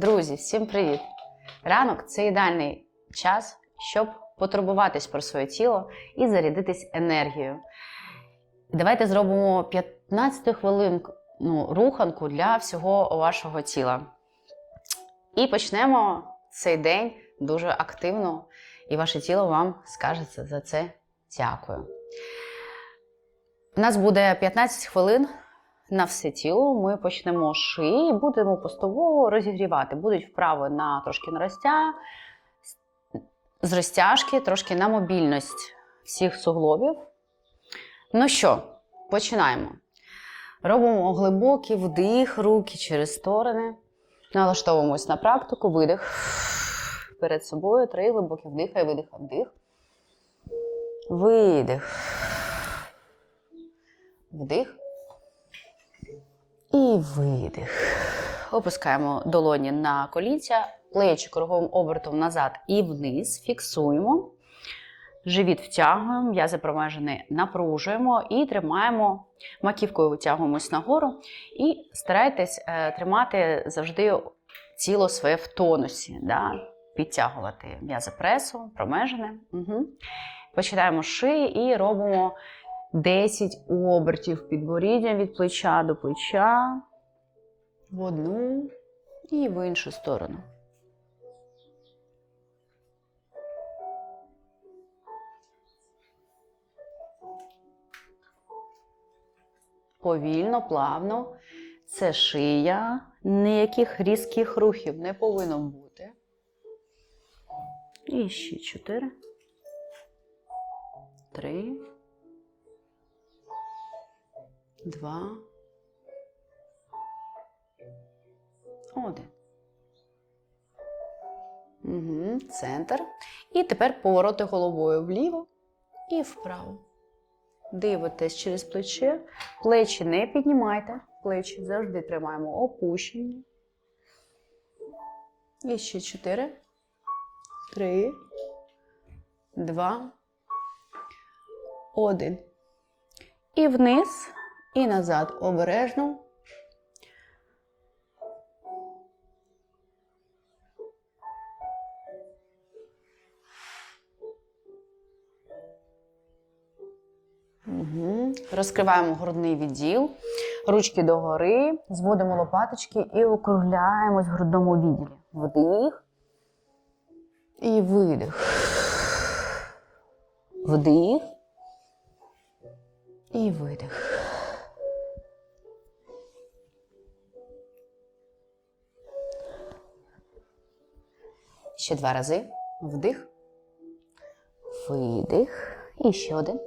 Друзі, всім привіт! Ранок це ідеальний час, щоб потурбуватись про своє тіло і зарядитись енергією. Давайте зробимо 15 хвилин ну, руханку для всього вашого тіла. І почнемо цей день дуже активно, і ваше тіло вам скажеться за це дякую. У нас буде 15 хвилин на все тіло. Ми почнемо з шиї будемо поступово розігрівати. Будуть вправи на трошки на розтяг, з розтяжки, трошки на мобільність всіх суглобів. Ну що, починаємо. Робимо глибокий вдих, руки через сторони. Налаштовуємось на практику, видих. Перед собою три глибокі вдиха і видиха. Вдих. Видих. Вдих. І видих. Опускаємо долоні на колінця, плечі круговим обертом назад і вниз. Фіксуємо. Живіт втягуємо, м'язи промежини напружуємо і тримаємо, маківкою витягуємось нагору. І старайтесь е, тримати завжди тіло своє в тонусі, да? підтягувати м'язи пресу, промежини. Угу. Починаємо шиї і робимо 10 обертів підборіддям від плеча до плеча. В одну і в іншу сторону. Повільно, плавно. Це шия. Ніяких різких рухів не повинно бути. І ще чотири. Три. Два. Один. Угу. Центр. І тепер повороти головою вліво і вправо. Дивитесь через плече. Плечі не піднімайте. Плечі завжди тримаємо опущені. І ще чотири. Три. Два. Один. І вниз, і назад обережно. Угу. Розкриваємо грудний відділ, ручки догори, зводимо лопаточки і округляємось в грудному відділі. Вдих і видих. Вдих і видих. Ще два рази. Вдих. Видих. І ще один.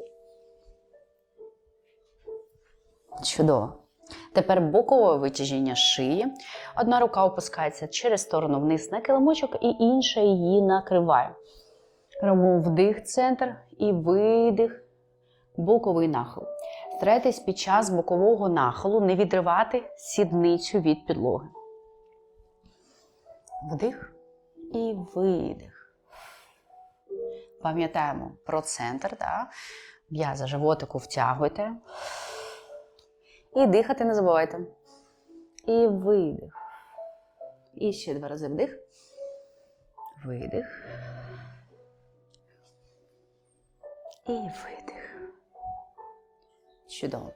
Чудово. Тепер бокове витяжіння шиї. Одна рука опускається через сторону вниз на килимочок, і інша її накриває. Робимо вдих, центр і видих, боковий нахил. Старайтесь під час бокового нахилу не відривати сідницю від підлоги. Вдих і видих. Пам'ятаємо про центр. Да? М'яза животику втягуйте. І дихати не забувайте. І видих. І ще два рази вдих. Видих. І видих. Чудово.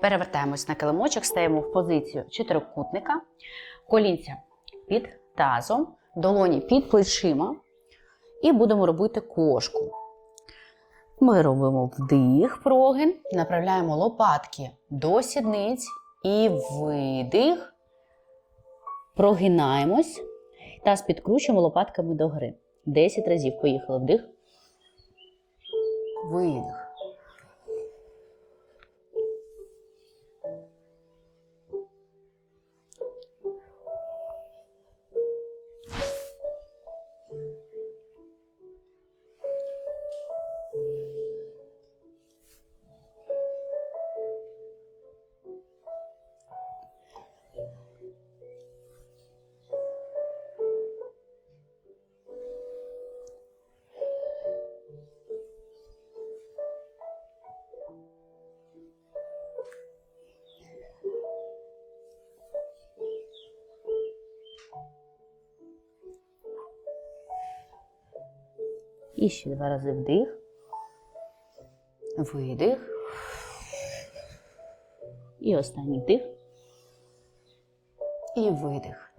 Перевертаємось на килимочок, стаємо в позицію чотирикутника. Колінця під тазом, долоні під плечима. І будемо робити кошку. Ми робимо вдих, прогин, направляємо лопатки до сідниць і видих. Прогинаємось та підкручуємо лопатками до гри. 10 разів поїхали. Вдих. Видих. І ще два рази вдих. Видих. І останній вдих. І видих.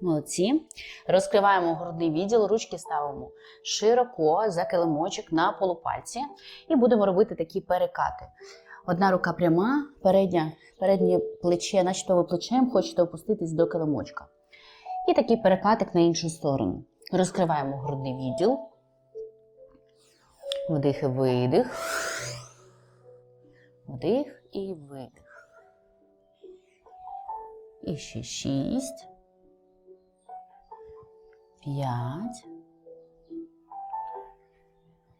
Молодці. Розкриваємо грудний відділ, ручки ставимо широко за килимочок на полупальці. І будемо робити такі перекати. Одна рука пряма, передня, переднє плече, начебто ви плечем хочете опуститись до килимочка. І такий перекатик на іншу сторону. Розкриваємо грудний відділ. Вдих і видих. Вдих і видих. І ще шість. П'ять.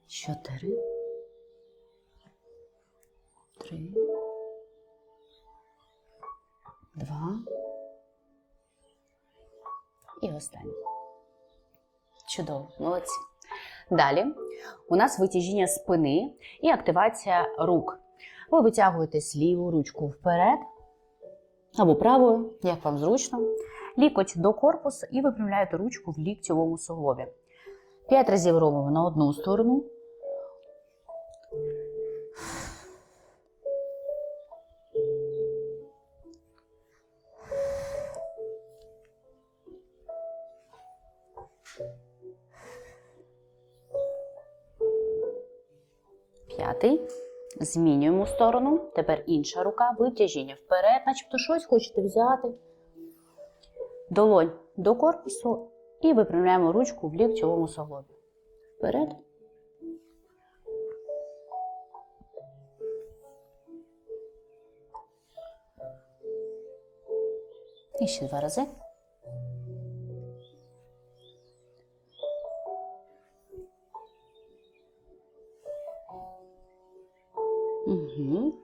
Чотири. Три. Два. І останній. Чудово, молодці. Далі у нас витяжіння спини і активація рук. Ви витягуєте ліву ручку вперед або правою, як вам зручно. Лікоть до корпусу і випрямляєте ручку в ліктьовому суглобі. П'ять разів робимо на одну сторону. Змінюємо сторону. Тепер інша рука. Витяжіння вперед, начебто щось хочете взяти. Долонь до корпусу і випрямляємо ручку в ліктьовому суглобі. Вперед. І ще два рази.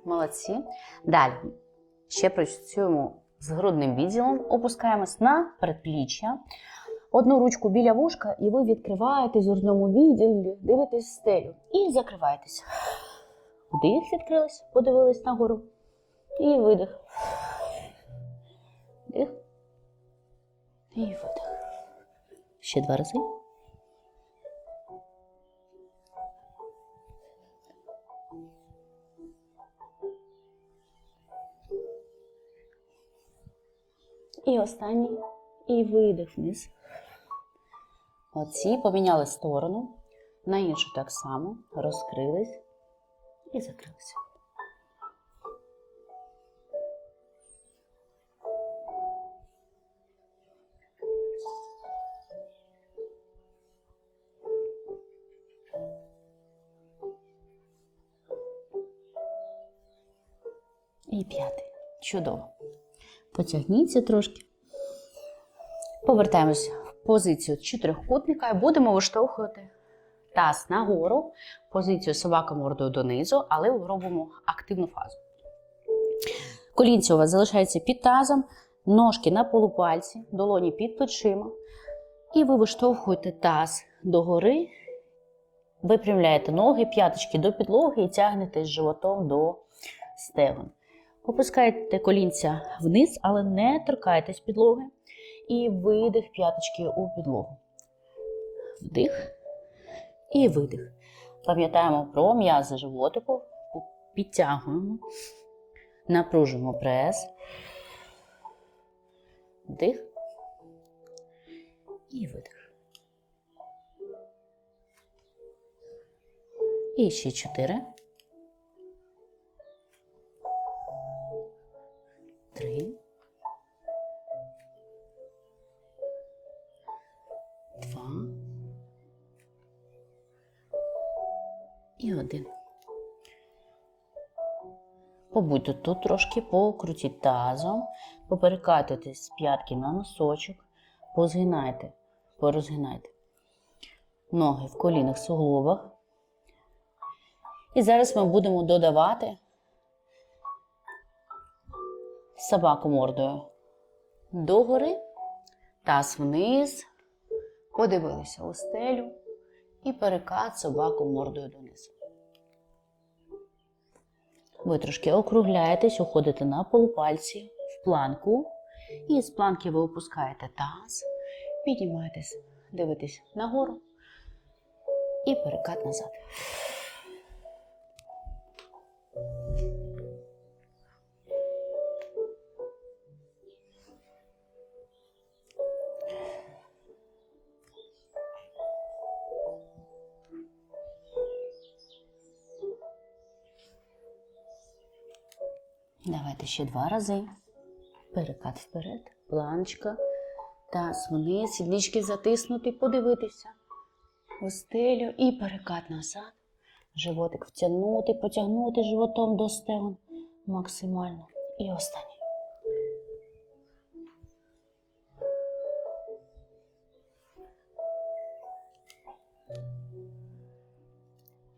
Молодці. Далі. Ще працюємо з грудним відділом, опускаємось на передпліччя. Одну ручку біля вушка, і ви відкриваєтесь в грудному відділі, дивитесь стелю і закриваєтесь. Вдих, відкрились, подивились нагору. І видих. Вдих. І видих. Ще два рази. І останній. І видих вниз. Оці поміняли сторону. На іншу так само. Розкрились і закрилися. І п'ятий. Чудово. Потягніться трошки. Повертаємось в позицію чотирьохкутника і будемо виштовхувати таз нагору, позицію собака мордою донизу, але робимо активну фазу. Колінці у вас залишаються під тазом, ножки на полупальці, долоні під плечима. І ви виштовхуєте таз догори, випрямляєте ноги, п'яточки до підлоги і тягнетесь животом до стегон. Опускаєте колінця вниз, але не торкайтесь підлоги. І видих п'яточки у підлогу. Вдих і видих. Пам'ятаємо про м'язи животику. Підтягуємо, напружуємо прес. Вдих і видих. І ще чотири. Три. Два. І один. Побудьте тут трошки, покрутіть тазом, поперекатуйтесь з п'ятки на носочок, позгинайте, порозгинайте ноги в колінах суглобах. І зараз ми будемо додавати собаку мордою догори, таз вниз, подивилися у стелю і перекат собаку мордою донизу. Ви трошки округляєтесь, уходите на полупальці в планку. І з планки ви опускаєте таз, піднімаєтесь, дивитесь нагору І перекат назад. Ще два рази. Перекат вперед, планочка. Таз вниз, сіднички затиснути, подивитися. У стелю і перекат назад. Животик втягнути, потягнути животом до стегон максимально. І останній.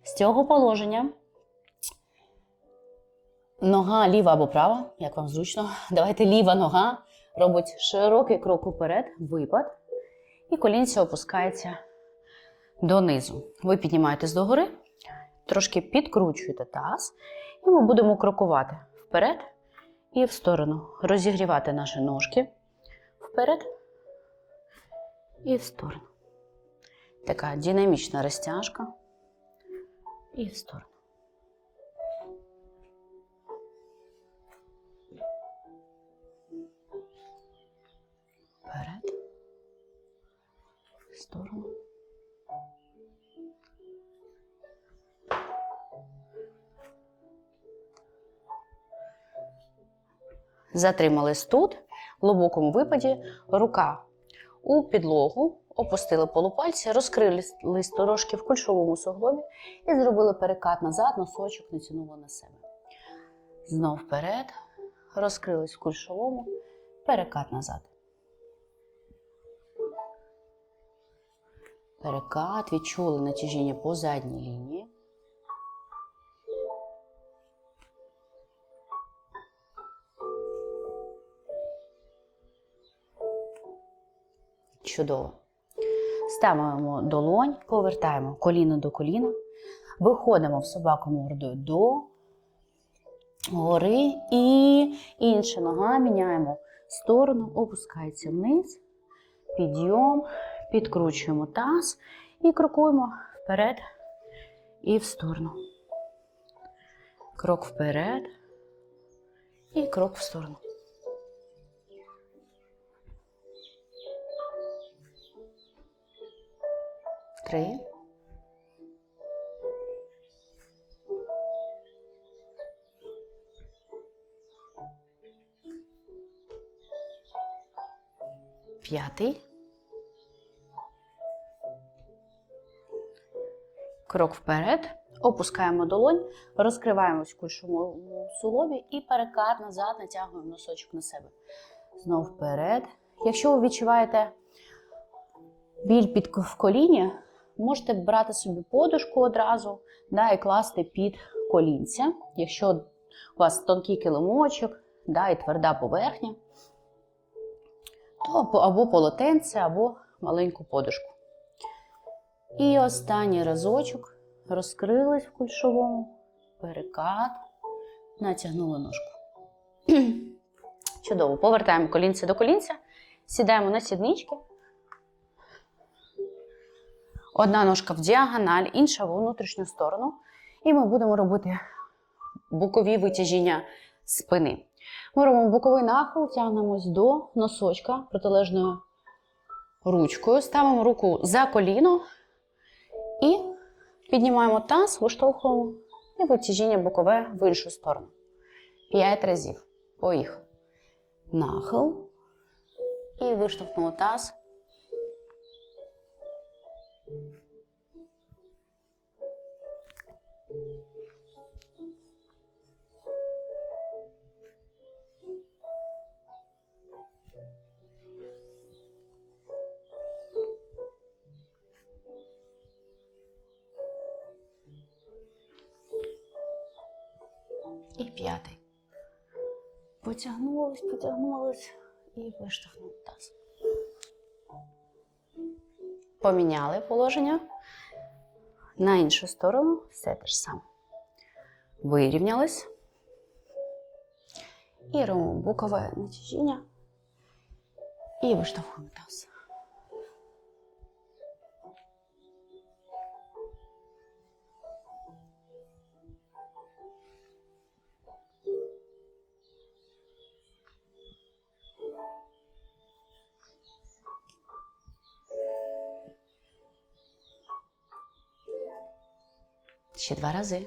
З цього положення нога ліва або права, як вам зручно. Давайте ліва нога робить широкий крок уперед, випад, і колінця опускається донизу. Ви піднімаєтесь догори, трошки підкручуєте таз, і ми будемо крокувати вперед і в сторону. Розігрівати наші ножки вперед і в сторону. Така динамічна розтяжка і в сторону. Вперед. В сторону. Затримались тут, в глибокому випаді, рука у підлогу, опустили полупальці, розкрились трошки в кульшовому суглобі і зробили перекат назад, носочок натягнули на себе. Знов вперед, розкрились в кульшовому, перекат назад. Перекат, відчули натяжіння по задній лінії. Чудово. Ставимо долонь, повертаємо коліно до коліна, виходимо в собаку мордою до гори і інша нога міняємо сторону, опускається вниз, підйом, підкручуємо таз і крокуємо вперед і в сторону. Крок вперед і крок в сторону. Три. П'ятий. Крок вперед. Опускаємо долонь, розкриваємось в кульшовому суглобі і перекат назад натягуємо носочок на себе. Знов вперед. Якщо ви відчуваєте біль під в коліні, можете брати собі подушку одразу да, і класти під колінця. Якщо у вас тонкий килимочок да, і тверда поверхня, то або полотенце, або маленьку подушку. І останній разочок розкрились в кульшовому, перекат, натягнули ножку. Чудово. Повертаємо колінце до колінця, сідаємо на сіднички. Одна ножка в діагональ, інша в внутрішню сторону. І ми будемо робити бокові витяжіння спини. Ми робимо боковий нахил, тягнемось до носочка протилежною ручкою, ставимо руку за коліно і піднімаємо таз, виштовхуємо і витяжіння бокове в іншу сторону. П'ять разів. Поїхали. Нахил. І виштовхнули таз. І п'ятий. Потягнулись, потягнулись і виштовхнули таз. Поміняли положення. На іншу сторону все те ж саме. Вирівнялись. І робимо бокове натяжіння. І виштовхуємо таз. Ще два рази.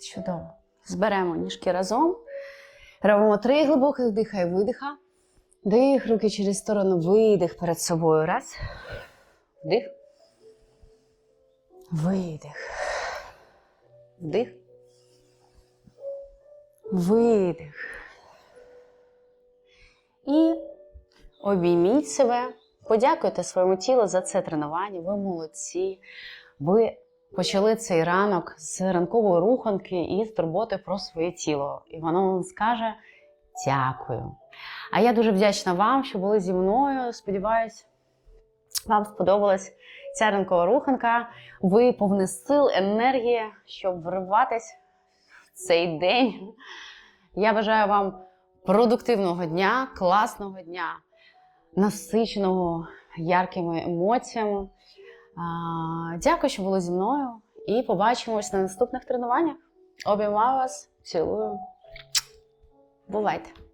Чудово. Зберемо ніжки разом. Робимо три глибоких вдиха і видиха. Дих, руки через сторону, видих перед собою. Раз. Вдих. Видих. Вдих. Видих. І обійміть себе. Подякуйте своєму тілу за це тренування. Ви молодці. Ви почали цей ранок з ранкової руханки і з турботи про своє тіло. І воно вам скаже дякую. А я дуже вдячна вам, що були зі мною. Сподіваюсь, вам сподобалась ця ранкова руханка. Ви повні сил, енергії, щоб вриватись в цей день. Я бажаю вам продуктивного дня, класного дня, насиченого яркими емоціями. Дякую, що були зі мною. І побачимось на наступних тренуваннях. Обіймаю вас, цілую. Бувайте!